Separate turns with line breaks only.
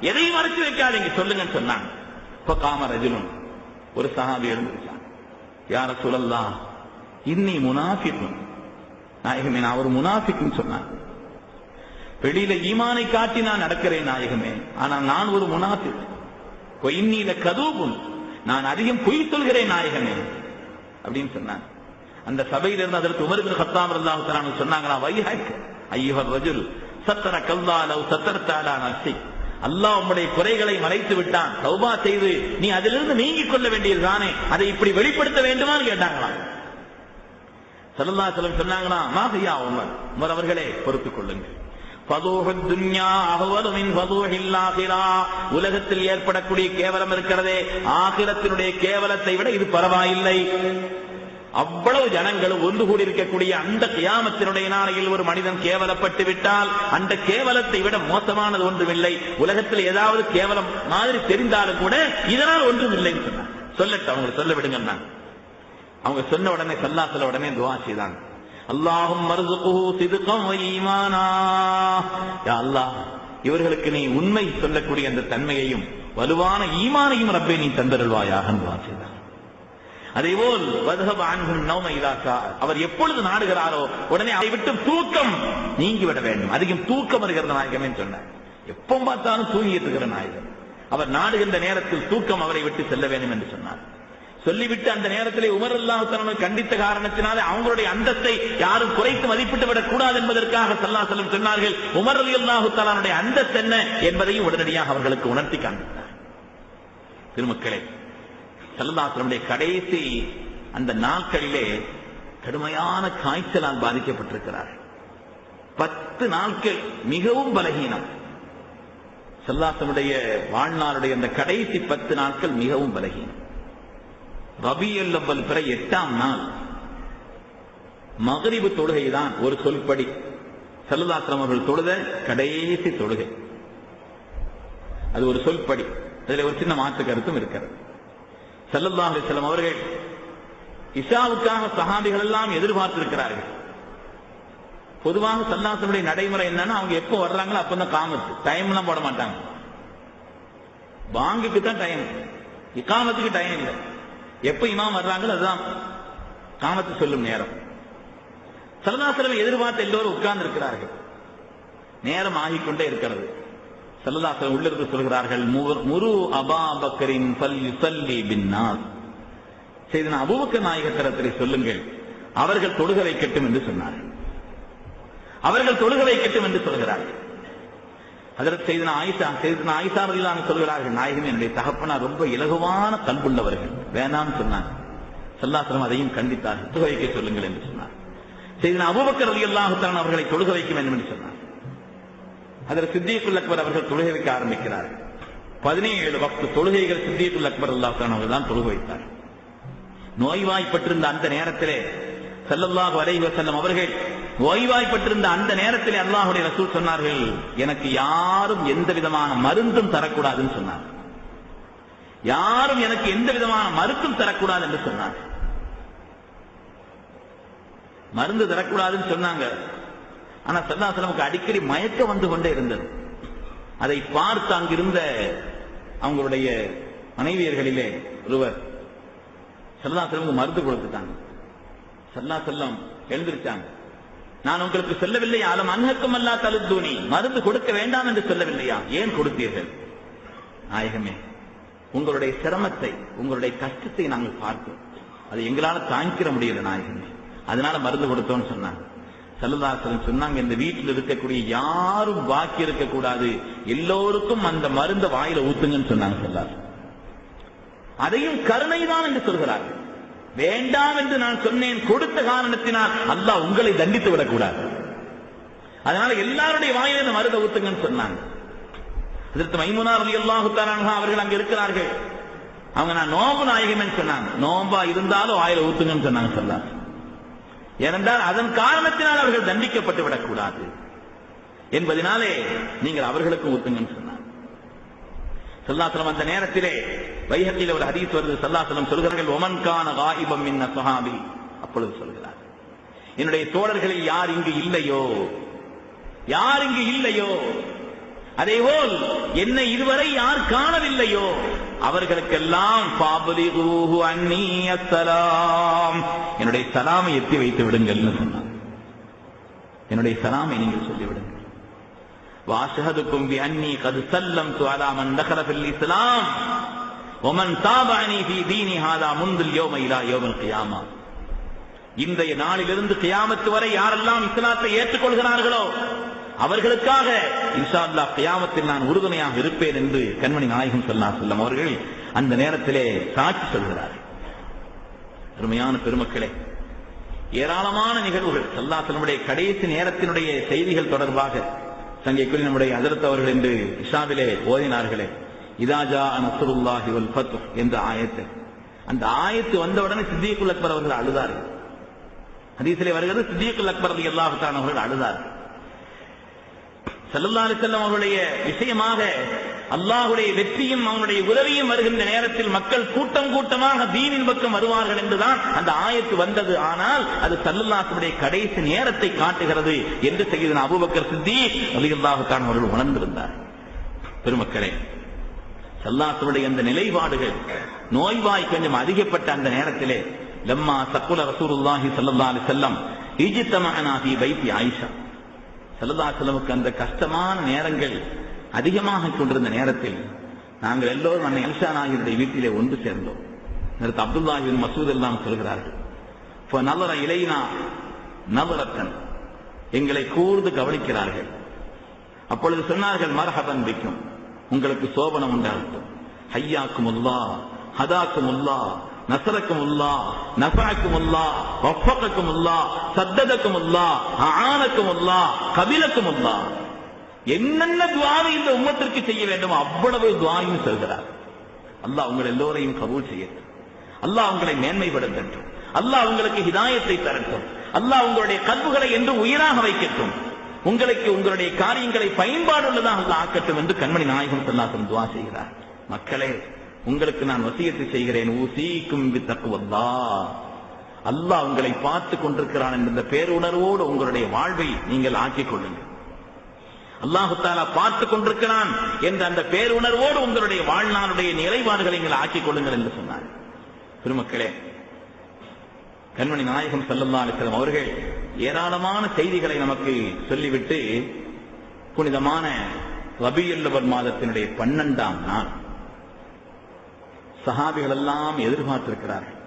எதையும் மறைச்சு வைக்காதீங்க. சொல்லுங்கன்னு சொன்னாங்க. இப்ப காம ஒரு சஹாபி எழுந்திருச்சாங்க யார சொல்லலாம் இன்னி முனாஃபிக்கும். நாயகமே நான் ஒரு முனாஃபிக்னு சொன்னாங்க வெளியில ஈமானை காட்டி நான் நடக்கிறேன் நாயகமே. ஆனால் நான் ஒரு முனாஃபிக். இன்னில கதூபும் நான் அதிகம் பொய் சொல்கிறேன் நாயகமே. அப்படின்னு சொன்னாங்க. அந்த சபையில இருந்து அதற்கு உமருக்கு சத்தாம் இருந்தாங்க சொன்னாங்களா வைஹக் ஐயவர் ரஜுல் சத்தர கல்லாலவ் சத்தரத்தாலா நசி அல்லாஹ் உம்முடைய குறைகளை மறைத்து விட்டான். தௌபா செய்து நீ அதிலிருந்து நீங்கிக் கொள்ள வேண்டியது தானே? அதை இப்படி வெளிப்படுத்த வேண்டுமான்னு கேட்டாங்களாம். சல்லல்லா செல்லம் சொன்னாங்களா மாஹியா உமர் உமர் அவர்களே பொறுத்துக் கொள்ளுங்கள். துன்யா உலகத்தில் ஏற்படக்கூடிய கேவலம் இருக்கிறதே ஆகிரத்தினுடைய கேவலத்தை விட இது பரவாயில்லை. அவ்வளவு ஜனங்களும் ஒன்று கூடி இருக்கக்கூடிய அந்த கியாமத்தினுடைய நாளையில் ஒரு மனிதன் கேவலப்பட்டு விட்டால் அந்த கேவலத்தை விட மோசமானது ஒன்றுமில்லை. உலகத்தில் ஏதாவது கேவலம் மாதிரி தெரிந்தாலும் கூட இதனால் ஒன்றும் இல்லைன்னு சொன்னாங்க. சொல்லட்டும் அவங்க சொல்ல விடுங்க அவங்க சொன்ன உடனே சல்லாசல உடனே துவா செய்தாங்க. அல்லாஹும் மருதுகு சிதுக்கம் ஈமானா. அல்லாஹ் இவர்களுக்கு நீ உண்மை சொல்லக்கூடிய அந்த தன்மையையும் வலுவான ஈமானையும் ரப்பே நீ தந்தருள்வாயாக துவா செய்தார் அதேபோல் வதஹப அன்ஹும் நௌம இலாக்கா அவர் எப்பொழுது நாடுகிறாரோ உடனே அதை விட்டு தூக்கம் நீங்கிவிட வேண்டும். அதிகம் தூக்கம் வருகிற நாயகமே சொன்னார். எப்போ பார்த்தாலும் தூங்கிட்டு இருக்கிற நாயகன். அவர் நாடுகின்ற நேரத்தில் தூக்கம் அவரை விட்டு செல்ல வேண்டும் என்று சொன்னார். சொல்லிவிட்டு அந்த நேரத்திலே உமர் அல்லாஹு கண்டித்த காரணத்தினாலே அவங்களுடைய அந்தத்தை யாரும் குறைத்து மதிப்பிட்டு விடக் கூடாது என்பதற்காக சல்லா செல்லம் சொன்னார்கள். உமர் அலி அல்லாஹு தலானுடைய அந்தஸ்து என்ன என்பதையும் உடனடியாக அவர்களுக்கு உணர்த்தி காண்பித்தார். திருமக்களே சல்லல்லாசனுடைய கடைசி அந்த நாட்களிலே கடுமையான காய்ச்சலால் பாதிக்கப்பட்டிருக்கிறார். பத்து நாட்கள் மிகவும் பலகீனம். செல்லாசனுடைய வாழ்நாளுடைய அந்த கடைசி பத்து நாட்கள் மிகவும் பலகீனம். ரபியல் அவ்வல் பிற எட்டாம் நாள். மகரிபு தொழுகைதான் ஒரு சொல்படி. சல்லதாசலம் அவர்கள் தொழுத கடைசி தொழுகை. அது ஒரு சொல்படி. அதில் ஒரு சின்ன மாற்று கருத்தும் இருக்கிறது. சல்லல்லா அலிஸ்லாம் அவர்கள் இஷாவுக்காக சஹாபிகள் எல்லாம் எதிர்பார்த்திருக்கிறார்கள். பொதுவாக சல்லாசனுடைய நடைமுறை என்னன்னா அவங்க எப்போ வர்றாங்களோ அப்பதான் காமத்து டைம் எல்லாம் போட மாட்டாங்க. பாங்குக்கு தான் டைம் இக்காமத்துக்கு டைம் இல்லை. எப்ப இமாம் வர்றாங்களோ அதுதான் காமத்து சொல்லும் நேரம். சல்லதாசலம் எதிர்பார்த்து எல்லோரும் உட்கார்ந்து இருக்கிறார்கள் நேரம் ஆகிக்கொண்டே இருக்கிறது. சல்லதாசலம் உள்ளிருந்து சொல்கிறார்கள் முரு அபா பக்கரின் பல் யுசல்லி பின்னாஸ் செய்தன அபூபக்கர் சொல்லுங்கள் அவர்கள் தொழுக வைக்கட்டும் என்று சொன்னார்கள். அவர்கள் தொழுக வைக்கட்டும் என்று சொல்கிறார்கள். அதற்கு செய்தன ஆயிஷா செய்தன ஆயிஷா வரையிலான சொல்கிறார்கள் நாயகம் என்னுடைய தகப்பனா ரொம்ப இலகுவான கண்புள்ளவர்கள் வேணாம்னு சொன்னாங்க. சல்லாசனம் அதையும் கண்டித்தார்கள். தொழுக வைக்க சொல்லுங்கள் என்று சொன்னார். செய்தன அபுபக்கர் ரலியல்லாஹு அவர்களை தொழுக வைக்க வேண்டும் என்று சொன்னார். அதில் சித்தியக்குல் அக்பர் அவர்கள் தொழுகை வைக்க ஆரம்பிக்கிறார். பதினேழு வக்து தொழுகைகள் சித்தியக்குல் அக்பர் அல்லாஹான் அவர்கள் தான் தொழுகை வைத்தார். நோய்வாய்ப்பட்டிருந்த அந்த நேரத்திலே செல்லல்லாஹ் வரைவ செல்லம் அவர்கள் நோய்வாய்ப்பட்டிருந்த அந்த நேரத்திலே அல்லாஹுடைய ரசூல் சொன்னார்கள் எனக்கு யாரும் எந்த விதமான மருந்தும் தரக்கூடாதுன்னு சொன்னார். யாரும் எனக்கு எந்த விதமான மருத்தும் தரக்கூடாது என்று சொன்னார். மருந்து தரக்கூடாதுன்னு சொன்னாங்க. ஆனா சல்லாசலமுக்கு அடிக்கடி மயக்கம் வந்து கொண்டே இருந்தது. அதை பார்த்து அங்கிருந்த அவங்களுடைய மனைவியர்களிலே ஒருவர் சல்லாசலமுக்கு மருந்து கொடுத்துட்டாங்க. சல்லா செல்லம் எழுந்திருச்சாங்க. நான் உங்களுக்கு சொல்லவில்லை ஆலம் அன்ஹக்கம் அல்லா தலுத்தூனி. மருந்து கொடுக்க வேண்டாம் என்று சொல்லவில்லையா? ஏன் கொடுத்தீர்கள்? நாயகமே உங்களுடைய சிரமத்தை உங்களுடைய கஷ்டத்தை நாங்கள் பார்த்தோம். அது எங்களால தாங்கிக்கிற முடியல நாயகமே. அதனால மருந்து கொடுத்தோம்னு சொன்னாங்க. சல்லதாசன் சொன்னாங்க இந்த வீட்டில் இருக்கக்கூடிய யாரும் பாக்கி இருக்கக்கூடாது. எல்லோருக்கும் அந்த மருந்த வாயில ஊத்துங்கன்னு சொன்னாங்க சொல்லார் அதையும் கருணைதான் என்று சொல்கிறார்கள். வேண்டாம் என்று நான் சொன்னேன் கொடுத்த காரணத்தினால் அல்லாஹ் உங்களை தண்டித்து விடக்கூடாது. அதனால எல்லாருடைய வாயில இந்த மருந்த ஊத்துங்கன்னு சொன்னாங்க. அதற்கு மைமுனார் அலி அல்லாஹு அவர்கள் அங்க இருக்கிறார்கள். அவங்க நான் நோம்பு நாயகம்னு சொன்னாங்க. நோம்பா இருந்தாலும் வாயில ஊத்துங்கன்னு சொன்னாங்க சொல்லார் ஏனென்றால் அதன் காரணத்தினால் அவர்கள் தண்டிக்கப்பட்டு விடக்கூடாது என்பதனாலே நீங்கள் அவர்களுக்கு ஊத்துங்கன்னு சொன்னார். சல்லாசலம் அந்த நேரத்திலே வைகத்தில் ஒரு ஹதீஸ் வருது. சல்லாசலம் சொல்கிறார்கள் ஒமன்கான வாயிபம் என்ன சுஹாபி அப்பொழுது சொல்கிறார் என்னுடைய தோழர்களில் யார் இங்கு இல்லையோ யார் இங்கு இல்லையோ அதேபோல் என்னை இதுவரை யார் காணவில்லையோ அவர்களுக்கெல்லாம் என்னுடைய சலாமை எத்தி வைத்து விடுங்கள் சொன்னார். என்னுடைய சலாமை நீங்கள் சொல்லிவிடுங்கள். வாசகதுக்கும் அன்னி கது சல்லம் சுவாதாமன் தகரபில் இஸ்லாம். ஒமன் தாபானி பி தீனி ஹாதா முந்தில் யோம இலா யோமல் கியாமா. இன்றைய நாளிலிருந்து கியாமத்து வரை யாரெல்லாம் இஸ்லாத்தை ஏற்றுக்கொள்கிறார்களோ அவர்களுக்காக இன்ஷால்லா அல்லாஹ் கியாமத்தில் நான் உறுதுணையாக இருப்பேன் என்று கண்மணி நாயகம் சொல்லா செல்லம் அவர்கள். அந்த நேரத்திலே சாட்சி சொல்கிறார்கள் அருமையான பெருமக்களே ஏராளமான நிகழ்வுகள் சல்லாசனுடைய கடைசி நேரத்தினுடைய செய்திகள் தொடர்பாக சங்கைக்குள் நம்முடைய அதிர்த்தவர்கள் என்று இஷாவிலே ஓதினார்களே இதாஜா நசருல்லாஹி வல் ஃபத்ஹ் என்ற ஆயத்தை. அந்த ஆயத்து வந்தவுடனே சித்திகுல் அக்பர் அவர்கள் அழுதார்கள். ஹதீஸிலே வருகிறது சித்திகுல் அக்பர் அல்லாஹான் அவர்கள் அழுதார்கள். சல்லல்லாஹு செல்லம் அவருடைய விஷயமாக அல்லாஹுடைய வெற்றியும் அவனுடைய உதவியும் வருகின்ற நேரத்தில் மக்கள் கூட்டம் கூட்டமாக தீனின் பக்கம் வருவார்கள் என்றுதான் அந்த ஆயத்து வந்தது. ஆனால் அது சல்லல்லாஹுடைய கடைசி நேரத்தை காட்டுகிறது என்று செய்தன அபுபக்கர் சித்தி ரலியல்லாஹு அவர்கள் உணர்ந்திருந்தார். பெருமக்களே சல்லாசுடைய அந்த நிலைப்பாடுகள் நோய்வாய் கொஞ்சம் அதிகப்பட்ட அந்த நேரத்திலே லம்மா சக்குல ரசூருல்லாஹி ஸல்லல்லாஹு அலைஹி வஸல்லம் இஜ்தமஅனா ஃபீ ஆயிஷா. செல்லதாசலமுக்கு அந்த கஷ்டமான நேரங்கள் அதிகமாக கொண்டிருந்த நேரத்தில் நாங்கள் எல்லோரும் அன்னை அல்ஷா நாயகருடைய வீட்டிலே ஒன்று சேர்ந்தோம். நிறுத்த அப்துல்லாஹின் மசூத் எல்லாம் சொல்கிறார்கள் இப்போ நல்லற இலைனா நவரத்தன் எங்களை கூர்ந்து கவனிக்கிறார்கள். அப்பொழுது சொன்னார்கள் மரஹபன் விக்கும். உங்களுக்கு சோபனம் உண்டாகட்டும். ஹையாக்கும் உல்லா ஹதாக்கும் உல்லா நசரக்கும் அல்லா நஃபாக்கும் அல்லா வஃபகக்கும் அல்லா சத்ததக்கும் அல்லா ஆனக்கும் அல்லா கபிலக்கும் அல்லா என்னென்ன துவாவை இந்த உம்மத்திற்கு செய்ய வேண்டும் அவ்வளவு துவாயும் சொல்கிறார் அல்லாஹ் உங்கள் எல்லோரையும் கபூல் செய்யட்டும் அல்லாஹ் உங்களை மேன்மைப்படுத்தட்டும் அல்லாஹ் உங்களுக்கு ஹிதாயத்தை தரட்டும் அல்லாஹ் உங்களுடைய கல்புகளை என்று உயிராக வைக்கட்டும் உங்களுக்கு உங்களுடைய காரியங்களை பயன்பாடுள்ளதாக அல்லாஹ் ஆக்கட்டும் என்று கண்மணி நாயகம் சொல்லாசம் துவா செய்கிறார். மக்களே உங்களுக்கு நான் வசியத்தை செய்கிறேன். ஊசிக்கும் தக்குவல்லா அல்லாஹ் உங்களை பார்த்து கொண்டிருக்கிறான் என்ற பேருணர்வோடு உங்களுடைய வாழ்வை நீங்கள் ஆக்கிக் கொள்ளுங்கள். அல்லாஹு தாலா பார்த்து கொண்டிருக்கிறான் என்ற அந்த பேருணர்வோடு உங்களுடைய வாழ்நாளுடைய நிலைப்பாடுகளை நீங்கள் ஆக்கிக் கொள்ளுங்கள் என்று சொன்னார். பெருமக்களே கண்மணி நாயகம் செல்லல்லா அலிஸ்லாம் அவர்கள் ஏராளமான செய்திகளை நமக்கு சொல்லிவிட்டு புனிதமான ரபியுல்லவர் மாதத்தினுடைய பன்னெண்டாம் நாள் சஹாபிகள் எல்லாம் எதிர்பார்த்திருக்கிறார்கள்.